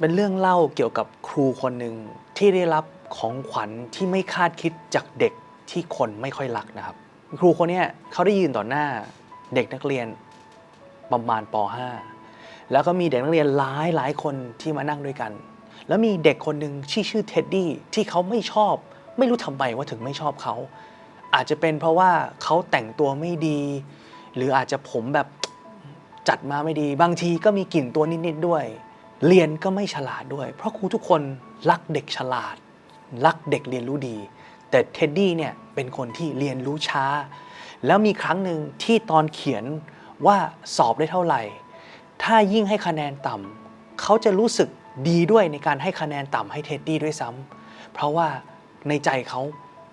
เป็นเรื่องเล่าเกี่ยวกับครูคนหนึ่งที่ได้รับของขวัญที่ไม่คาดคิดจากเด็กที่คนไม่ค่อยรักนะครับ ครูคนนี้เขาได้ยืนต่อหน้าเด็กนักเรียนประมาณป .5 แล้วก็มีเด็กนักเรียนหลายหลายคนที่มานั่งด้วยกัน แล้วมีเด็กคนหนึ่งที่ชื่อเท็ดดี้ที่เขาไม่ชอบ ไม่รู้ทำไมว่าถึงไม่ชอบเขา อาจจะเป็นเพราะว่าเขาแต่งตัวไม่ดี หรืออาจจะผมแบบจัดมาไม่ดี บางทีก็มีกลิ่นตัวนิดๆด้วย เรียนก็ไม่ฉลาดด้วย เพราะครูทุกคนรักเด็กฉลาด รักเด็กเรียนรู้ดี แต่เท็ดดี้เนี่ยเป็นคนที่เรียนรู้ช้า แล้วมีครั้งหนึ่งที่ตอนเขียนว่าสอบได้เท่าไหร่ ถ้ายิ่งให้คะแนนต่ำเขาจะรู้สึกดีด้วยในการให้คะแนนต่ำให้เท็ดดี้ด้วยซ้ำเพราะว่าในใจเขา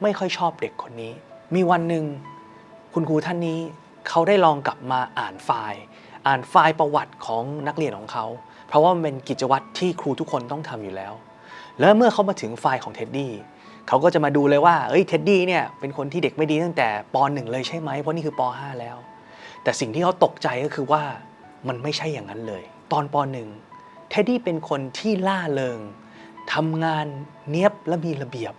ไม่ค่อยชอบเด็กคนนี้ มีวันหนึ่งคุณครูท่านนี้เขาได้ลองกลับมาอ่านไฟล์ อ่านไฟล์ประวัติของนักเรียนของเขา เพราะว่ามันเป็นกิจวัตรที่ครูทุกคนต้องทำอยู่แล้ว แล้วเมื่อเขามาถึงไฟล์ของเท็ดดี้เขาก็จะมาดูเลยว่าเอ้ยเท็ดดี้เนี่ยเป็นคนที่เด็กไม่ดีตั้งแต่ป .1 เลยใช่ไหมเพราะนี่คือป .5 แล้ว แต่สิ่งที่เขาตกใจก็คือว่ามันไม่ใช่อย่างนั้นเลย ตอนป .1 เท็ดดี้เป็นคนที่ล่าเริงทำงานเนียบและมีระเบียบ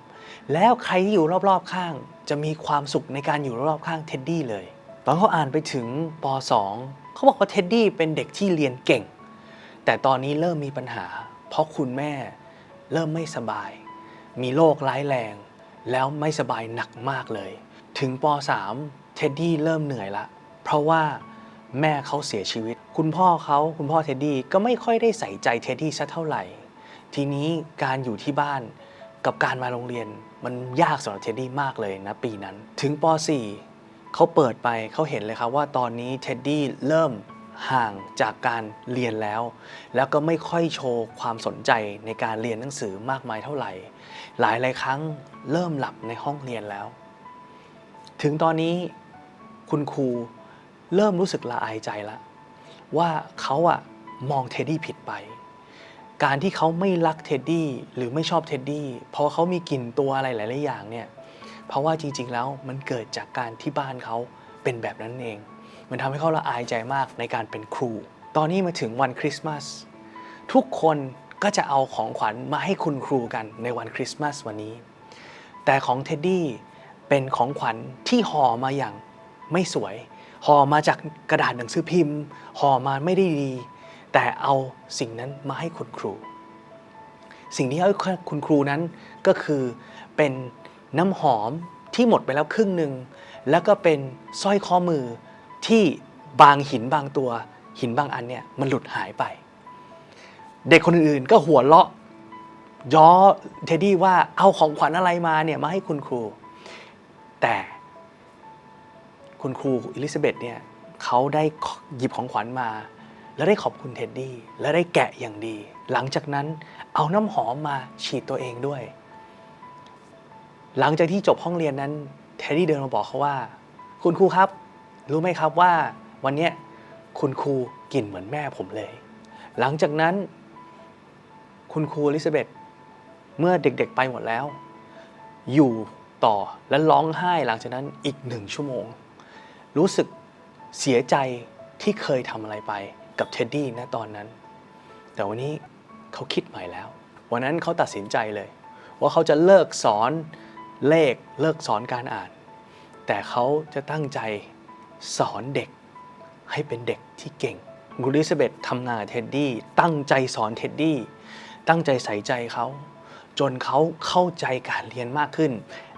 แล้วใครที่อยู่รอบๆข้าง จะมีความสุขในการอยู่รอบๆข้างเท็ดดี้เลย ตอนเขาอ่านไปถึงป .2 เขาบอกว่าเท็ดดี้เป็นเด็กที่เรียนเก่ง แต่ตอนนี้เริ่มมีปัญหา เพราะคุณแม่เริ่มไม่สบาย มีโรคร้ายแรง แล้วไม่สบายหนักมากเลย ถึงป .3 เท็ดดี้เริ่มเหนื่อยละ เพราะว่าแม่เขาเสียชีวิต คุณพ่อเขาคุณพ่อเท็ดดี้ก็ไม่ค่อยได้ใส่ใจเท็ดดี้สักเท่าไหร่ ทีนี้การอยู่ที่บ้านกับการมาโรงเรียนมันยากสำหรับเท็ดดี้มากเลยนะปีนั้น ถึงป .4 เขาเปิดไปเขาเห็นเลยครับว่าตอนนี้เท็ดดี้เริ่มห่างจากการเรียนแล้ว แล้วก็ไม่ค่อยโชว์ความสนใจในการเรียนหนังสือมากมายเท่าไหร่ หลายหลายครั้งเริ่มหลับในห้องเรียนแล้ว ถึงตอนนี้คุณครูเริ่มรู้สึกละอายใจล้วว่าเขาอะมองเท็ดดี้ผิดไป การที่เขาไม่รักเท็ดดี้หรือไม่ชอบเท็ดดี้เพราะเขามีกลิ่นตัวอะไรหลาย ๆ อย่างเนี่ย เพราะว่าจริง ๆ แล้วมันเกิดจากการที่บ้านเขาเป็นแบบนั้นเอง มันทำให้เขาละอายใจมากในการเป็นครู ตอนนี้มาถึงวันคริสต์มาสทุกคนก็จะเอาของขวัญมาให้คุณครูกันในวันคริสต์มาสวันนี้ แต่ของเท็ดดี้เป็นของขวัญที่ห่อมาอย่างไม่สวย ห่อมาจากกระดาษหนังสือพิมพ์ ห่อมาไม่ได้ดี แต่เอาสิ่งนั้นมาให้คุณครู สิ่งที่ให้คุณครูนั้นก็คือเป็น น้ำหอมที่หมดไปแล้วครึ่งหนึ่งแล้วก็เป็นสร้อยข้อมือที่บางหินบางตัว หินบางอันเนี่ยมันหลุดหายไป เด็กคนอื่นๆก็หัวเราะย้อเท็ดดี้ว่าเอาของขวัญอะไรมาเนี่ยมาให้คุณครู แต่คุณครูอิลิซาเบธเนี่ยเขาได้หยิบของขวัญมา แล้วได้ขอบคุณเท็ดดี้และได้แกะอย่างดี หลังจากนั้นเอาน้ำหอมมาฉีดตัวเองด้วย หลังจากที่จบห้องเรียนนั้นเทดดี้เดินมาบอกเขาว่า คุณครูครับ รู้ไหมครับว่าวันนี้คุณครูกลิ่นเหมือนแม่ผมเลย หลังจากนั้น คุณครูอลิซาเบธเมื่อเด็กๆไปหมดแล้ว อยู่ต่อและร้องไห้หลังจากนั้นอีกหนึ่งชั่วโมง รู้สึกเสียใจที่เคยทำอะไรไปกับเท็ดดี้นะตอนนั้น แต่วันนี้เขาคิดใหม่แล้ว วันนั้นเขาตัดสินใจเลย ว่าเขาจะเลิกสอน เลขเลิกสอนการอ่าน แต่เขาจะตั้งใจสอนเด็กให้เป็นเด็กที่เก่งคุณอลิซาเบธทำงานเท็ดดี้ตั้งใจสอนเท็ดดี้ตั้งใจใส่ใจเขาจนเขาเข้าใจการเรียนมากขึ้น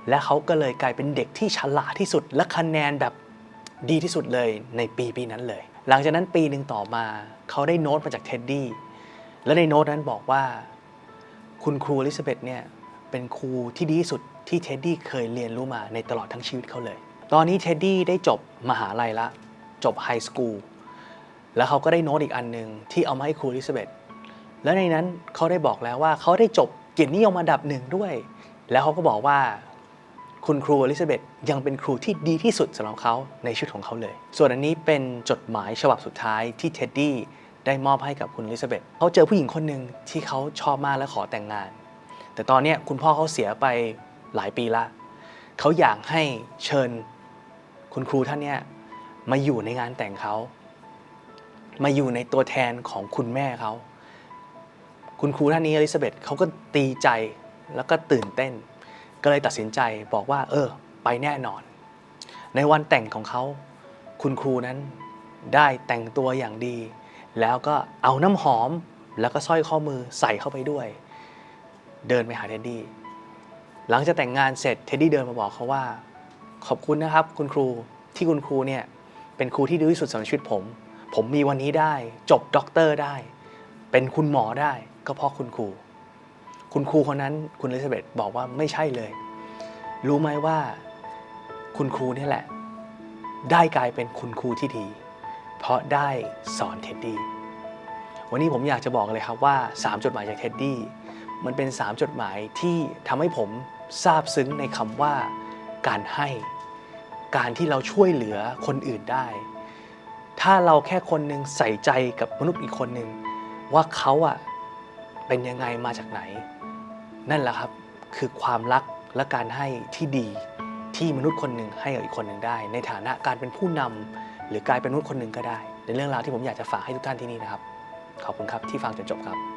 และเขาก็เลยกลายเป็นเด็กที่ฉลาดที่สุด และคะแนนแบบดีที่สุดเลยในปีปีนั้นเลย หลังจากนั้นปีหนึ่งต่อมาเขาได้โน้ตมาจากเท็ดดี้และในโน้ตนั้นบอกว่า คุณครูอลิซาเบธเนี่ย เป็นครูที่ดีที่สุดที่เท็ดดี้เคยเรียนรู้มาในตลอดทั้งชีวิตเขาเลย ตอนนี้เท็ดดี้ได้จบมหาลัยละ จบไฮสคูล แล้วเขาก็ได้โน้ตอีกอันหนึ่งที่เอามาให้ครูอลิซาเบธแล้วในนั้นเขาได้บอกแล้วว่าเขาได้จบเกียรตินิยมอันดับหนึ่งด้วย แล้วเขาก็บอกว่าคุณครูอลิซาเบธยังเป็นครูที่ดีที่สุดสำหรับเขาในชีวิตของเขาเลย ส่วนอันนี้เป็นจดหมายฉบับสุดท้ายที่เท็ดดี้ได้มอบให้กับคุณอลิซาเบธเขาเจอผู้หญิงคนหนึ่งที่เขาชอบมากและขอแต่งงาน แต่ตอนนี้คุณพ่อเขาเสียไปหลายปีละเขาอยากให้เชิญคุณครูท่านเนี้ยมาอยู่ในงานแต่งเขามาอยู่ในตัวแทนของคุณแม่เขาคุณครูท่านนี้อลิซาเบธเขาก็ตีใจแล้วก็ตื่นเต้น ก็เลยตัดสินใจบอกว่า เออ ไปแน่นอน ในวันแต่งของเขา คุณครูนั้นได้แต่งตัวอย่างดี แล้วก็เอาน้ำหอมแล้วก็สร้อยข้อมือใส่เข้าไปด้วย เดินไปหาเท็ดดี้หลังจากแต่งงานเสร็จเท็ดดี้เดินมาบอกเขาว่า ขอบคุณนะครับ คุณครูที่คุณครูเนี่ยเป็นครูที่ดีที่สุดสำหรับชีวิตผม ผมมีวันนี้ได้ จบด็อกเตอร์ได้ เป็นคุณหมอได้ ก็เพราะคุณครู คุณครูคนนั้นคุณลิซาเบธบอกว่าไม่ใช่เลย รู้ไหมว่า คุณครูนี่แหละ ได้กลายเป็นคุณครูที่ดี เพราะได้สอนเท็ดดี้วันนี้ผมอยากจะบอกเลยครับว่า 3 จดหมายจากเท็ดดี้ มันเป็น 3 จดหมายที่ทำให้ผมซาบซึ้งในคำว่าการให้ การที่เราช่วยเหลือคนอื่นได้ ถ้าเราแค่คนหนึ่งใส่ใจกับมนุษย์อีกคนหนึ่งว่าเขาอะเป็นยังไงมาจากไหน นั่นแหละครับคือความรักและการให้ที่ดีที่มนุษย์คนหนึ่งให้กับอีกคนหนึ่งได้ ในฐานะการเป็นผู้นำหรือกลายเป็นมนุษย์คนหนึ่งก็ได้ ในเรื่องราวที่ผมอยากจะฝากให้ทุกท่านที่นี่นะครับ ขอบคุณครับที่ฟังจนจบครับ